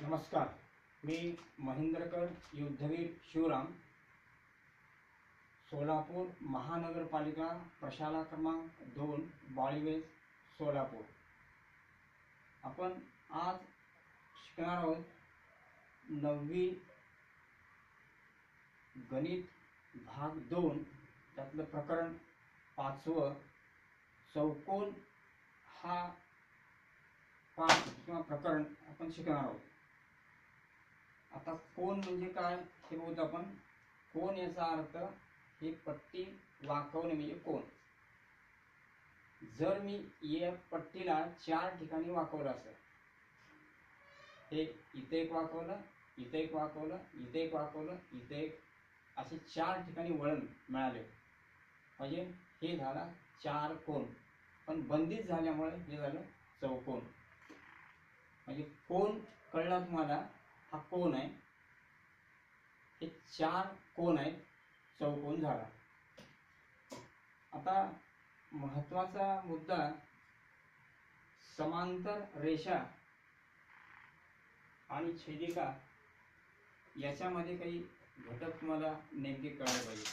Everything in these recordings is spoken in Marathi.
नमस्कार. मी महेंद्रकर युद्धवीर शिवराम. सोलापूर महानगरपालिका प्रशाला क्रमांक दोन बाळीवेज सोलापूर. आपण आज शिकणार आहोत नववी गणित भाग दोन त्यातलं प्रकरण पाचवं. चौकोन हा पाच किंवा प्रकरण आपण शिकणार आहोत. आता कोण म्हणजे काय हे बघूत आपण. कोण याचा अर्थ ही पट्टी वाकवणे म्हणजे कोण जर मी या पट्टीला चार ठिकाणी वाकवलं असं हे इथे एक वाकवलं इथे एक वाकवलं इथे एक वाकवलं इथे एक असे चार ठिकाणी वळण मिळाले. म्हणजे हे झाला चार कोण पण बंदीत झाल्यामुळे हे झालं चौकोन. म्हणजे कोण कळला तुम्हाला? हा कोण आहे? हे चार कोण आहेत चौकोन झाला आता महत्त्वाचा मुद्दा समांतर रेषा आणि छेदिका याच्यामध्ये काही घटक तुम्हाला नेमके कळले पाहिजे.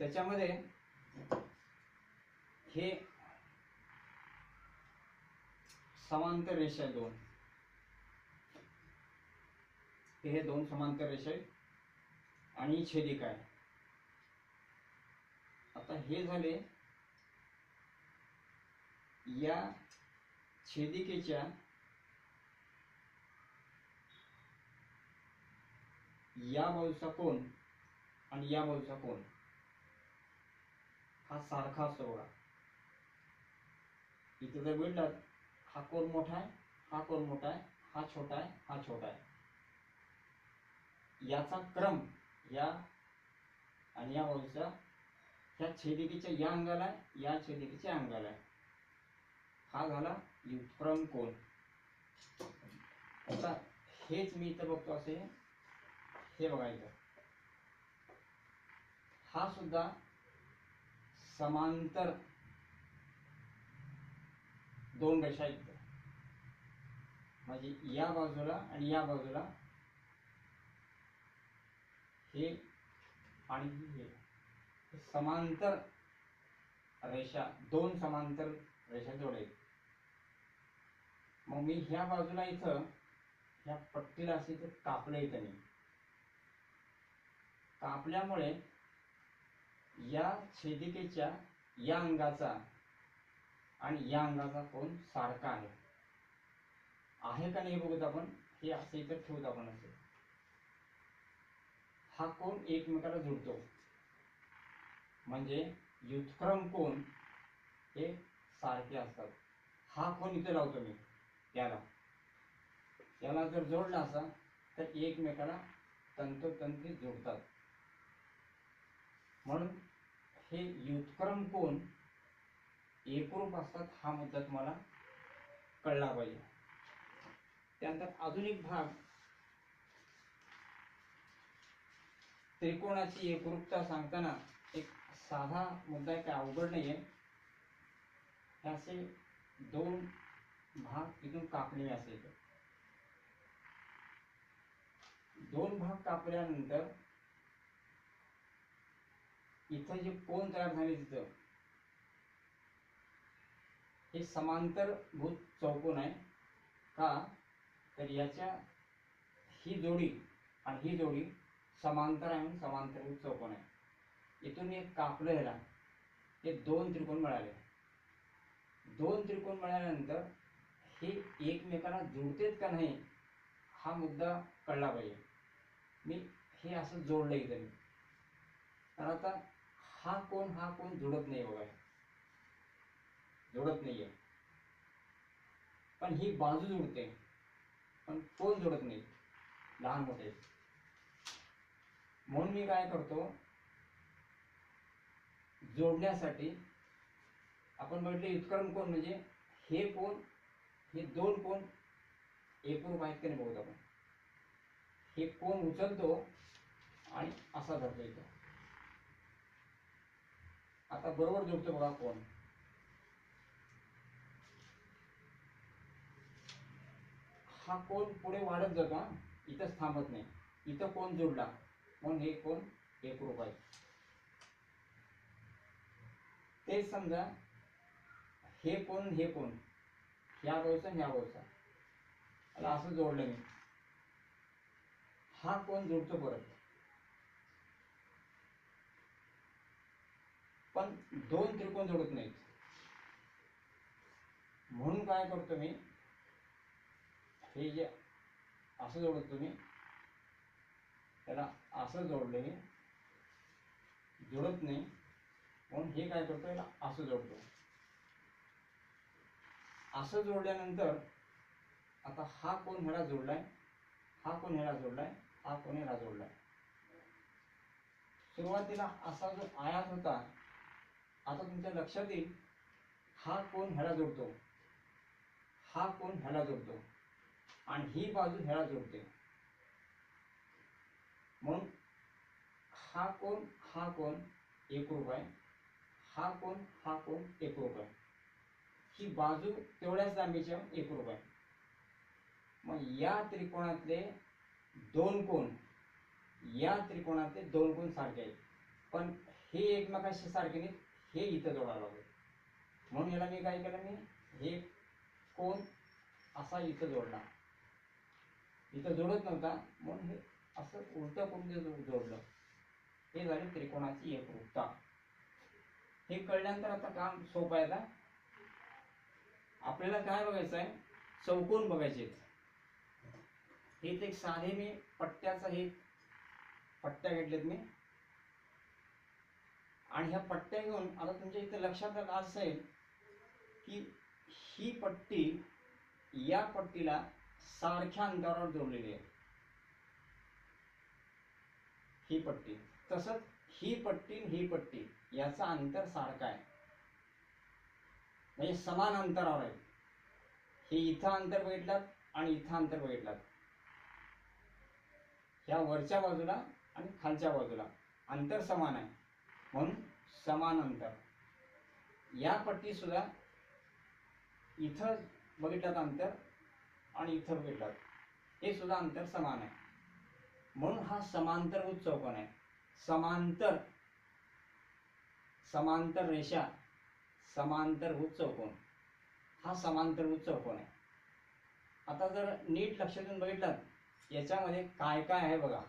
त्याच्यामध्ये हे समांतर रेषा दोन. हे हे दोन समांतर रेषा आहेत. आणि छेदिक आहे आता हे झाले या छेदिकेच्या या बाजूचा कोण आणि या बाजूचा कोण हा सारखा असतो बघा. इथे जर बोललात हा कोण मोठा आहे हा कोण मोठा आहे हा छोटा आहे हा छोटा आहे. याचा क्रम या आणि या बाजूचा ह्या छेदिकेच्या या अंगाला आहे या छेदिकेच्या अंगाला आहे. हा झाला युक्रम कोण आता हेच मी इथं बघतो असे. हे बघायचं हा सुद्धा समांतर दोन रेषा आहेत. म्हणजे या बाजूला आणि या बाजूला हे आणि हे समांतर रेषा दोन समांतर रेषा जोडेल. मग मी ह्या बाजूला इथं ह्या पट्टीला असे इथं कापलं इथं मी. कापल्यामुळे या छेदिकेच्या या अंगाचा आणि या अंगाचा कोण सारखा आहे. आहे का नाही बघूत आपण हे असे इथं ठेवत आपण असे. हा कोण एकमेकाला जुळतो म्हणजे युथक्रम कोण हे सारखे असतात. हा कोण इथे लावतो मी त्याला. त्याला जर जोडला असा तर एकमेकाला तंतोतंती जोडतात. म्हणून हे युथक्रम कोण एकरूप असतात हा मुद्दा तुम्हाला कळला पाहिजे. त्यानंतर अजून एक भाग त्रिकोणाची एकरूपता सांगताना एक साधा मुद्दा काय अवघड नाहीये. आहे असे दोन भाग इथून कापलेले असेल. दोन भाग कापल्यानंतर इथं जे कोण तयार झाले तिथं हे समांतर भूत चौकोन आहे. का? तर याच्या ही जोडी आणि ही जोडी समांतर आहे म्हणून समांतर चौकोन आहे. इथून एक कापलं ह्याला. हे दोन त्रिकोण मिळाले. दोन त्रिकोण मिळाल्यानंतर हे एकमेकांना जुळतेत का नाही हा मुद्दा कळला पाहिजे. मी हे असं जोडलं इथं मी. तर आता हा कोण हा कोण जुळत नाही बघा. जुळत नाहीये. पण ही बाजू जुळते पण कोण जुळत नाही? लहान मोठे. म्हणून मी काय करतो जोडण्यासाठी आपण म्हटले युत्क्रम कोण म्हणजे हे कोण हे दोन कोण एकूण आहेत की नाही बघत आपण. हे कोण उचलतो आणि असा धरतो इथं. आता बरोबर जोडतो बघा कोण. हा कोण पुढे वाढत जातो इथंच थांबत नाही. इथं कोण जोडला? म्हणून हे कोण एक रुपये. तेच समजा हे कोण हे कोण ह्या रोचा ह्या रोचा आता असं जोडलं मी. हा कोण जोडतो परत? पण दोन त्रिकोण जोडत नाहीत. म्हणून काय करतो मी? हे जे असं जोडतो मी त्याला असं जोडले जुळत जोडत नाही. म्हणून हे काय करतो याला असं जोडतो. असं जोडल्यानंतर आता हा कोण ह्याला जोडलाय हा कोण ह्याला जोडलाय हा कोण ह्याला जोडलाय. सुरुवातीला असा जो आयात होता आता तुमच्या लक्षात येईल हा कोण ह्याला जोडतो. हा कोण ह्याला जोडतो. आणि ही बाजू ह्याला जोडते. मग हा कोण हा कोण एकरूप आहे हा कोण हा कोण एकरूप आहे ही बाजू तेवढ्याच लांबीच्या एकरूप आहे मग या त्रिकोणातले दोन कोण या त्रिकोणातले दोन कोण सारखे आहेत. पण हे एकमेकाशी सारखे नाहीत हे इथं जोडावं लागेल. म्हणून याला मी काय केलं मी हे कोण असा इथं जोडला. इथं जोडत नव्हता म्हणून हे असं उलटं करून ते जोडलं हे झाले त्रिकोणाची एकरूपता हे कळल्यानंतर आता काम सोपं आहे का आपल्याला काय बघायचं आहे? चौकोन बघायचे हे ते एक साधे मी पट्ट्याचा हे पट्ट्या घेतलेत मी. आणि ह्या पट्ट्या घेऊन आता तुमच्या इथे लक्षात आलं असेल की ही पट्टी या पट्टीला सारख्या अंतरावर जोडलेली आहे. ही पट्टी. तसंच ही पट्टी ही पट्टी याचा अंतर सारखा आहे. म्हणजे समान अंतरावर आहे. हे इथं अंतर बघितलं आणि इथं अंतर बघितलं. ह्या वरच्या बाजूला आणि खालच्या बाजूला अंतर समान आहे. म्हणून समान अंतर. या पट्टी सुद्धा इथं बघितलं अंतर आणि इथं बघितलं हे सुद्धा अंतर समान आहे. म्हणून हा समांतरभूत चौकोन आहे? समांतर. समांतर रेषा समांतरभूत चौकोन हा समांतरभूत चौकोन आहे? आता जर नीट लक्ष देऊन बघितलात याच्यामध्ये काय काय आहे बघा.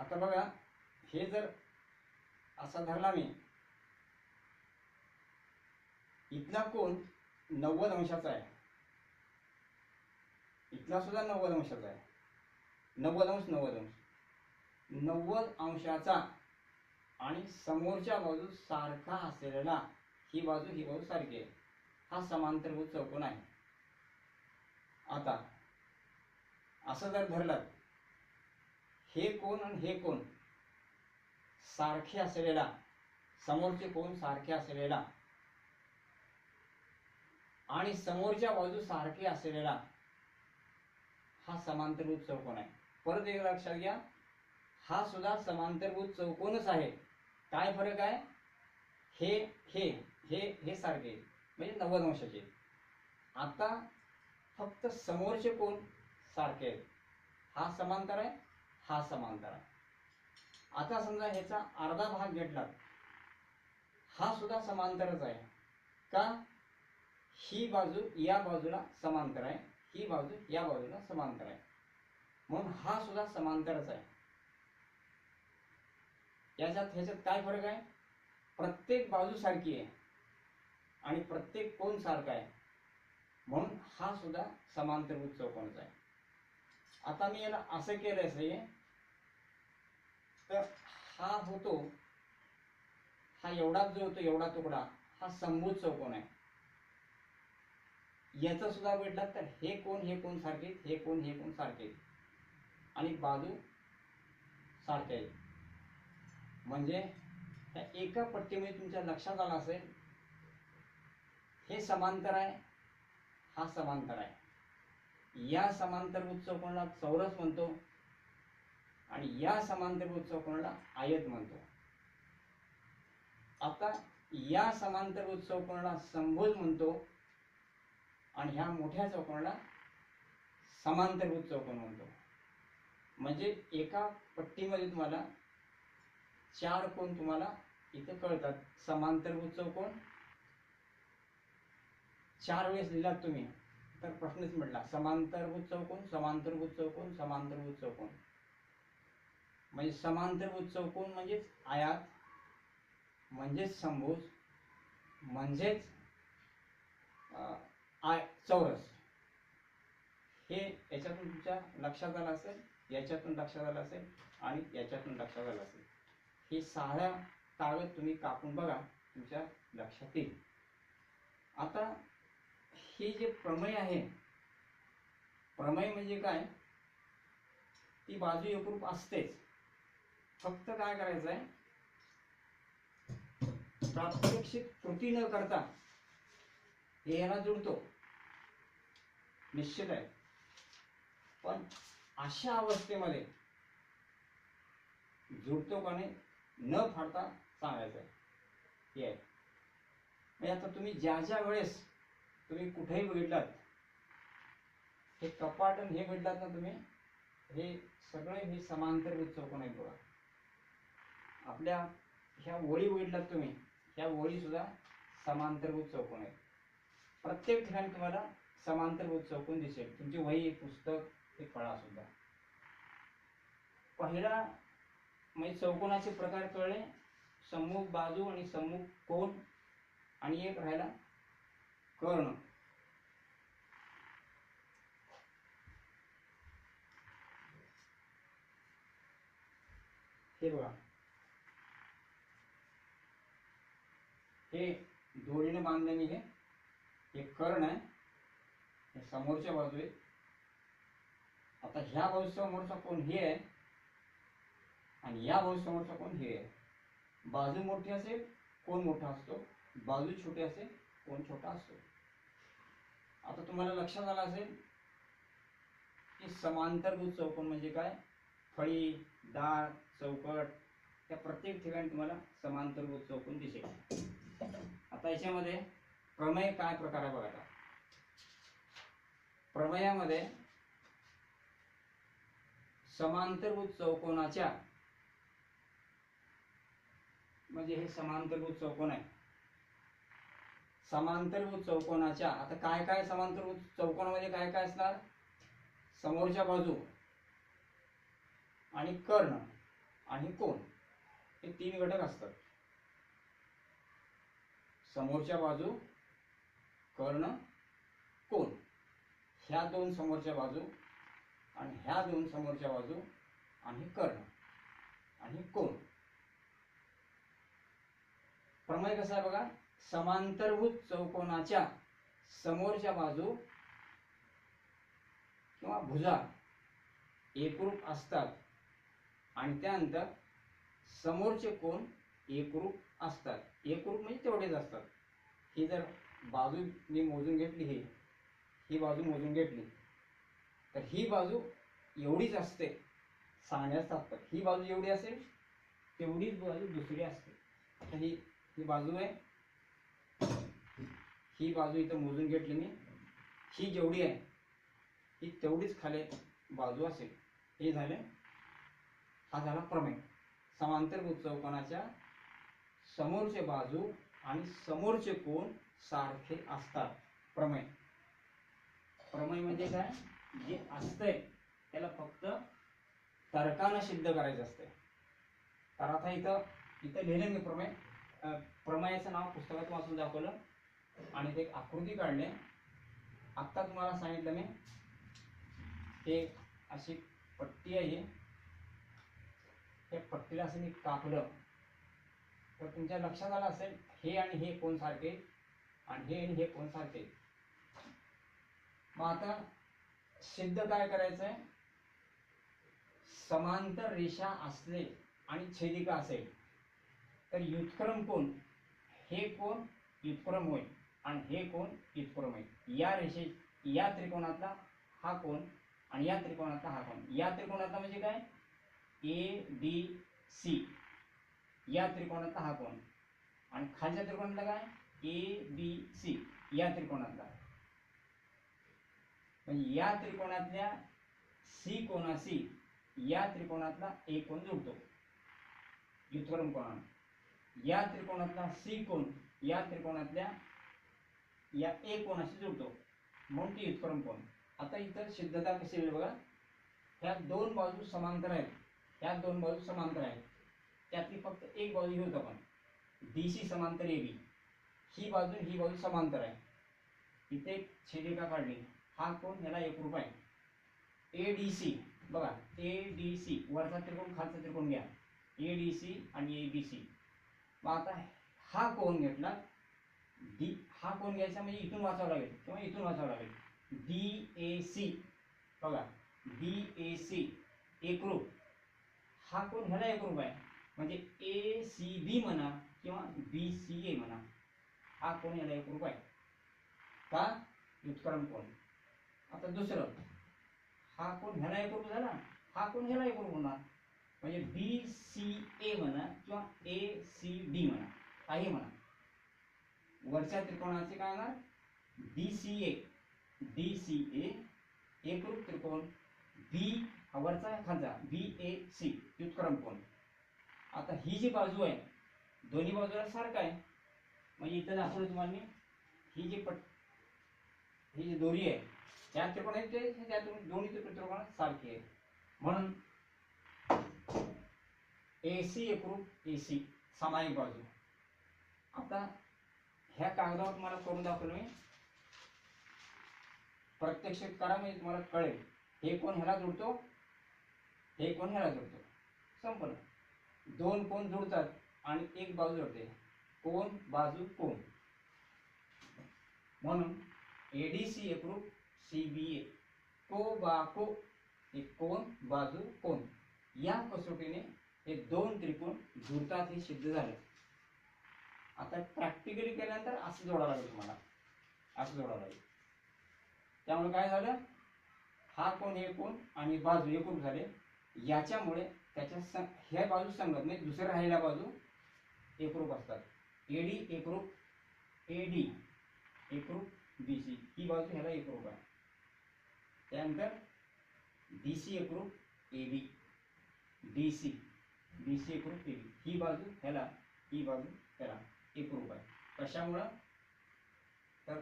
आता बघा हे जर असा धरला मी इथला कोण? नव्वद अंशाचा आहे. इथला सुद्धा नव्वद अंशाचा आहे नव्वद अंश नव्वद अंश. नव्वद अंशाचा आणि समोरच्या बाजू सारखा असलेला ही बाजू ही बाजू सारखी आहे. हा समांतरभूत चौकोन आहे? आता असं जर धरलं हे कोण आणि हे कोण? सारखे असलेला समोरचे कोण सारखे असलेला आणि समोरच्या बाजू सारखे असलेला हा समांतरभूत चौकोन आहे. परत एक लक्षात घ्या. हा सुद्धा समांतरभूत चौकोनच आहे. काय फरक आहे? हे हे हे हे सारखे. म्हणजे नव्वद अंशाचे. आता फक्त समोरचे कोण सारखे आहेत. हा समांतर आहे हा समांतर आहे. आता समजा ह्याचा अर्धा भाग घेतला. हा सुद्धा समांतरच आहे. का? ही बाजू या बाजूला समांतर आहे. ही बाजू या बाजूला समांतर आहे म्हणून हा सुद्धा समांतरच आहे. याच्यात ह्याच्यात काय फरक आहे? प्रत्येक बाजू सारखी आहे. आणि प्रत्येक कोण सारखा आहे. म्हणून हा सुद्धा समांतरभूत चौकोनच आहे. आता मी याला असं केलं असे तर हा होतो हा एवढाच जो होतो एवढा तुकडा हा संभूत चौकोन आहे. याचं सुद्धा भेटला तर हे कोण हे कोण सारखे हे कोण हे कोण सारखे. आणि बाजू सारखे आहेत. म्हणजे त्या एका पट्टीमध्ये तुमच्या लक्षात आलं असेल हे समांतर आहे हा समांतर आहे. या समांतरभूत चौकोनाला चौरस म्हणतो आणि या समांतरभूत चौकोनाला आयत म्हणतो. आता या समांतरभूत चौकोनाला संभोज म्हणतो आणि ह्या मोठ्या चौकोनाला समांतरभूत चौकोन म्हणतो. म्हणजे एका पट्टीमध्ये तुम्हाला चार कोण तुम्हाला इथं कळतात. समांतरभूत चौकोन. चार वेळेस लिहिलात तुम्ही तर प्रश्नच म्हटला समांतरभूत चौकोन समांतरभूत चौकोन समांतरभूत चौकोन. म्हणजे समांतरभूत चौकोन म्हणजेच आयात म्हणजेच संभोज म्हणजेच अं, आय चौरस. हे याच्यातून तुमच्या लक्षात आलं असेल याच्यातून लक्षात आलं असेल आणि याच्यातून लक्षात आलं असेल. हे सहाळ्या कागद तुम्ही कापून बघा तुमच्या लक्षात येईल. आता हे जे प्रमेय आहे प्रमेय म्हणजे काय? ती बाजू एकरूप असतेच. फक्त काय करायचं आहे प्रात्यक्षिक कृती न करता हे याला जुळतो निश्चित आहे. पण अशा अवस्थेमध्ये जुडतो का नाही न फाडता सांगायचं आहे. हे आहे. म्हणजे आता तुम्ही ज्या ज्या वेळेस तुम्ही कुठेही बघितलात हे कपाट आणि हे बघितलात ना तुम्ही हे सगळे हे समांतरभूत चौकोन आहेत बघा. आपल्या ह्या ओळी बघितलात तुम्ही ह्या ओळी सुद्धा समांतरभूत चौकोन आहेत प्रत्येक ठिकाणी तुम्हाला समांतरभूत चौकून दिसेल. तुमची वही पुस्तक हे फळा सुद्धा. पहिला म्हणजे चौकोनाचे प्रकार कळले. सम्मुख बाजू आणि सम्मुख कोण आणि एक राहिला कर्ण. हे बघा. हे दोरीने बांधलेली हे हे कर्ण आहे. हे समोरच्या बाजू आहे. आता ह्या बाजू समोरचा कोण हे आहे? आणि या बाजू समोरचा कोण हे आहे? बाजू मोठी असेल कोण मोठा असतो? बाजू छोटी असेल कोण छोटा असतो? आता तुम्हाला लक्षात आलं असेल की समांतरभूत चौकोन म्हणजे काय? फळी दार चौकट त्या प्रत्येक ठिकाणी तुम्हाला समांतरभूत चौकोन दिसेल. आता याच्यामध्ये प्रमेय काय प्रकार आहे बघा प्रमेयामध्ये समांतरभूत चौकोनाच्या म्हणजे हे समांतरभूत चौकोन आहे. समांतरभूत चौकोनाच्या आता काय काय समांतरभूत चौकोनामध्ये काय काय असणार? समोरच्या बाजू आणि कर्ण आणि कोण हे तीन घटक असतात. समोरच्या बाजू कर्ण कोण? ह्या दोन समोरच्या बाजू आणि ह्या दोन समोरच्या बाजू आणि कर्ण आणि कोण? प्रमेय कसा आहे बघा? समांतरभूत चौकोनाच्या समोरच्या बाजू किंवा भुजा एकरूप असतात आणि त्यानंतर समोरचे कोण एकरूप असतात. एकरूप म्हणजे तेवढेच असतात. ही जर बाजू मी मोजून घेतली ही ही बाजू मोजून घेतली. तर ही बाजू एवढीच असते सांगण्यास तात्पर्य ही बाजू एवढी असेल तेवढीच बाजू दुसरी असते. तर ही ही बाजू आहे. ही बाजू इथं मोजून घेतली मी. ही जेवढी आहे ही तेवढीच खाली बाजू असेल. हे झाले हा झाला प्रमेय. समांतरभूत चौकोनाच्या समोरचे बाजू आणि समोरचे कोण सारखे असतात. प्रमेय. प्रमेय म्हणजे काय? जे असतंय त्याला फक्त तर्कानं सिद्ध करायचं असतंय. तर आता इथं इथं लिहिलं मी प्रमेय. प्रमेयाचं नाव पुस्तकात वाचून दाखवलं. आणि ते एक आकृती काढले. आत्ता तुम्हाला सांगितलं मी. हे अशी पट्टी आहे. त्या पट्टीला असं मी कापलं. तर तुमच्या लक्षात आलं असेल हे आणि हे कोण सारखे? आणि हे आणि हे कोण सारखे मग आता सिद्ध काय करायचंय? समांतर रेषा असले आणि छेदिका असेल तर युत्क्रम कोण? हे कोण? युत्क्रम होईल आणि हे कोण? युत्क्रम होईल या रेषे या त्रिकोणातला हा कोण? आणि या त्रिकोणातला हा कोण? या त्रिकोणातला म्हणजे काय? ए बी सी या त्रिकोणातला हा कोण? आणि खालच्या त्रिकोणातला काय? ए बी सी या त्रिकोणातला. म्हणजे या त्रिकोणातल्या सी कोणाशी या त्रिकोणातला एक कोण जुळतो युथरम कोणाने या त्रिकोणातला सी कोण या त्रिकोणातल्या या ए कोणाशी जुळतो म्हणून ती युथरम कोण आता इतर सिद्धता कशी होईल बघा. ह्या दोन बाजू समांतर आहेत. ह्या दोन बाजू समांतर आहेत. त्यातली फक्त एक बाजू घेऊत आपण. डी सी समांतर ए बी ही बाजू ही बाजू समांतर आहे. इथे छेदिका काढली? हा कोण ह्याला एकरूप आहे. ए डी सी बघा ए डी सी वरचा त्रिकोण खालचा त्रिकोण घ्या. ए डी सी आणि ए बी सी मग आता हा कोण घेतला. डी हा कोण घ्यायचा म्हणजे इथून वाचावं लागेल किंवा इथून वाचावं लागेल. डी ए सी बघा डी ए सी एकरूप हा कोण ह्याला एकरूप आहे. म्हणजे ए सी बी म्हणा किंवा बी सी ए म्हणा. हा कोण याला एकरूप आहे का? युतकरण कोण? आता दुसरं. हा कोण ह्याला एकरूप झाला? हा कोण ह्याला एकरूप होणार? म्हणजे बी सी ए म्हणा किंवा ए सी डी म्हणा. काही म्हणा. वरच्या त्रिकोणाचे काय होणार? B C A D C A एकरूप त्रिकोण. बी हा वरचा खालचा. बी ए सी युतक्रम कोण? आता ही जी बाजू आहे दोन्ही बाजूला सारखं आहे. म्हणजे इथं दाखवलं तुम्हाला मी. ही जी पट ही जी दोरी आहे त्या त्रिकोण आहे ते त्या दोन- दोन्ही त्रिकोण सारखी आहे. म्हणून ए सी एकरूप ए सी सामायिक बाजू. आता ह्या कागदावर तुम्हाला करून दाखवलं मी. प्रत्यक्ष करा म्हणजे तुम्हाला कळेल. हे कोण ह्याला जोडतो? हे कोण ह्याला जोडतो? संपलं दोन कोण जुडतात आणि एक बाजू जोडते. कोण? बाजू कोण? म्हणून एडीसी एकरूप सी बी ए को बा को. हे कोण? बाजू कोण? या कसोटीने हे दोन त्रिकोण जुळतात हे सिद्ध झाले. आता प्रॅक्टिकली केल्यानंतर असं जोडावं लागेल तुम्हाला. असं जोडावं लागेल. त्यामुळे काय झालं? हा कोण हे कोण आणि बाजू एकूण झाले. याच्यामुळे त्याच्या सं ह्या बाजू संगत म्हणजे दुसऱ्या राहिल्या बाजू एकरूप असतात. एडी एकरूप एडी एकरूप बी सी ही। बाजू ह्याला एकरूप आहे त्यानंतर डी सी एकरूप A B D C D C एकरूप ए बी ही बाजू ह्याला ही बाजू ह्याला एकरूप आहे कशामुळं तर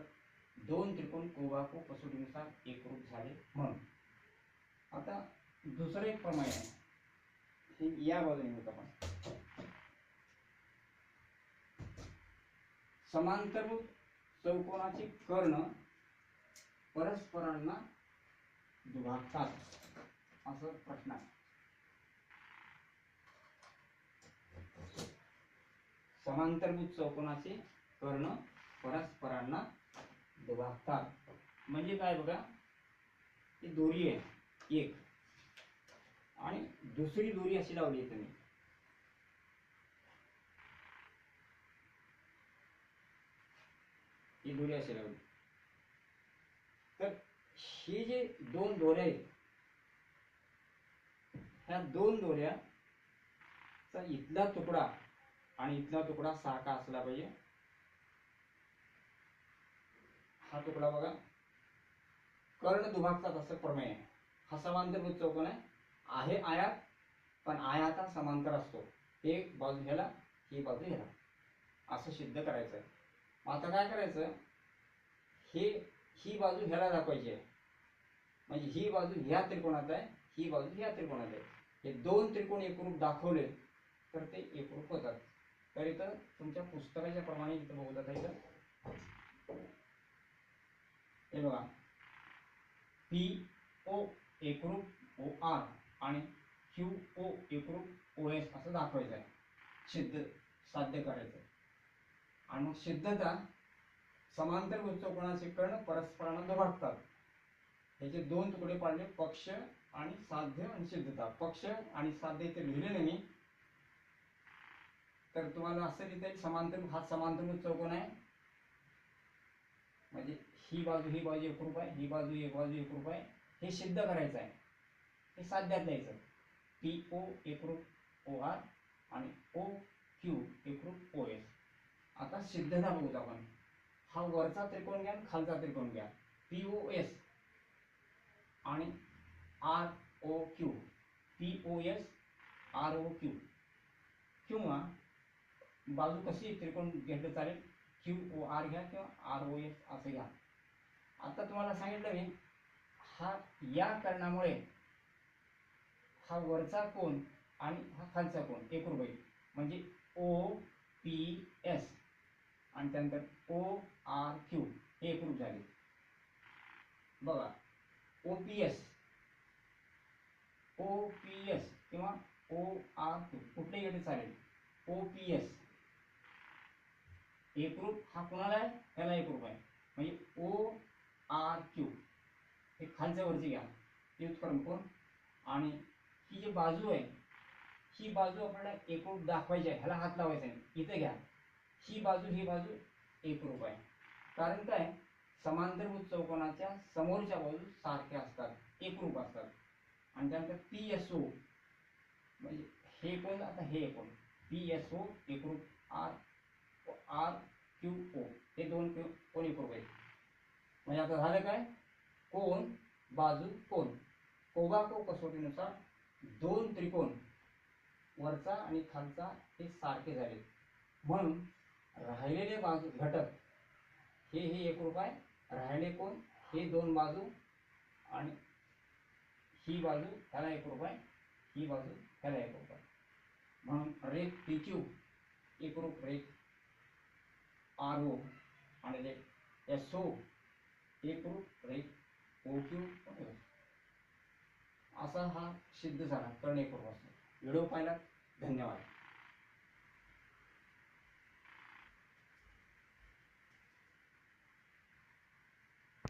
दोन त्रिकोण कोबाको कसोटीनुसार झाले म्हणून। आता दुसरं एक प्रमेय आहे। हे या बाजूने होत आपण। समांतरभूत चौकोनाचे कर्ण परस्परांना दुभागतात असं प्रश्न आहे. समांतरभूत चौकोनाचे कर्ण परस्परांना दुभागतात. म्हणजे काय बघा ही दोरी आहे एक. आणि दुसरी दोरी अशी लावली आहे तुम्ही ही दोरी असे लावली तर ही जे दोन दोऱ्या आहेत ह्या दोन दोऱ्याचा इथला तुकडा आणि इथला तुकडा सारखा असला पाहिजे. हा तुकडा बघा. कर्ण दुभागतात असं प्रमेय आहे. हा समांतरभूत चौकोन आहे? आहे आयात पण आयात हा समांतर असतो. हे बाजू ह्याला ही बाजू ह्याला. असं सिद्ध करायचं आहे आता काय करायचं? हे ही बाजू ह्याला दाखवायची आहे. म्हणजे ही बाजू ह्या त्रिकोणात आहे ही बाजू ह्या त्रिकोणात आहे. हे दोन त्रिकोण एकरूप दाखवले तर ते एकरूप होतात. तर इथं तुमच्या पुस्तकाच्या प्रमाणे इथं बघू जाता इथं. हे बघा. पी ओ एकरूप ओ आर आणि क्यू ओ एकरूप ओ एस असं दाखवायचं आहे. सिद्ध साध्य करायचं आणि सिद्धता समांतर उच्चकोणाचे कर्ण परस्परांना दुभागतात ह्याचे दोन तुकडे पाडले पक्ष आणि साध्य आणि सिद्धता. पक्ष आणि साध्य इथे लिहिलेले मी. तर तुम्हाला असं लिहिता येईल समांतर हा समांतरभूत चौकोन आहे. म्हणजे ही बाजू ही बाजू एक आहे ही बाजू एक बाजू एकरूप आहे. हे सिद्ध करायचं आहे. हे साध्यात द्यायचं पी ओ एकरूप ओ आर आणि ओ क्यू एकरूप ओ एस. आता सिद्धता बघूत आपण हा वरचा त्रिकोण घ्या आणि खालचा त्रिकोण घ्या. पी ओ एस आणि R O Q P O S R O Q किंवा बाजू कशी त्रिकोण घेतलं चालेल. क्यू ओ आर घ्या किंवा आर ओ एस असं घ्या. आता तुम्हाला सांगितलं मी हा या कारणामुळे हा वरचा कोण आणि हा खालचा कोण एकरूप आहे म्हणजे ओ पी एस आणि त्यानंतर ओ आर क्यू हे प्रूफ झाले. बघा O P S O P S किंवा ओ आर क्यू कुठलेही गट चालेल. ओ पी एस एकरूप हा कोणाला आहे? त्याला एकरूप आहे. म्हणजे ओ आर क्यू हे खालच्या वरची घ्या. युथकर्म कोण? आणि ही जी बाजू आहे ही बाजू आपल्याला एकूण दाखवायची आहे. ह्याला हात लावायचा आहे. इथे घ्या. ही बाजू ही बाजू एकरूप आहे. कारण काय? समांतरभूत चौकोनाच्या समोरच्या बाजू सारख्या असतात एकरूप असतात. आणि त्यानंतर पी एस ओ म्हणजे हे कोण? आता हे कोण? पी एस ओ एकरूप आर आर क्यू ओ हे दोन क्यू कोण एकरूप आहेत म्हणजे आता झालं काय? कोण? बाजू कोण? कोबाको कसोटीनुसार दोन त्रिकोण वरचा आणि खालचा हे सारखे झाले. म्हणून राहिलेले बाजू घटक हे हे एकरूप आहे. राहिले कोण? हे दोन बाजू आणि ही बाजू ह्याला एकरूप आहे. ही बाजू ह्याला एकरूप आहे. म्हणून रेख पी क्यू एकरूप रेख आर ओ आणि रेख एस ओ एकरूप रेख ओ क्यू असा हा सिद्ध झाला. कर्ण एकरूप असतो. व्हिडिओ पाहिला धन्यवाद.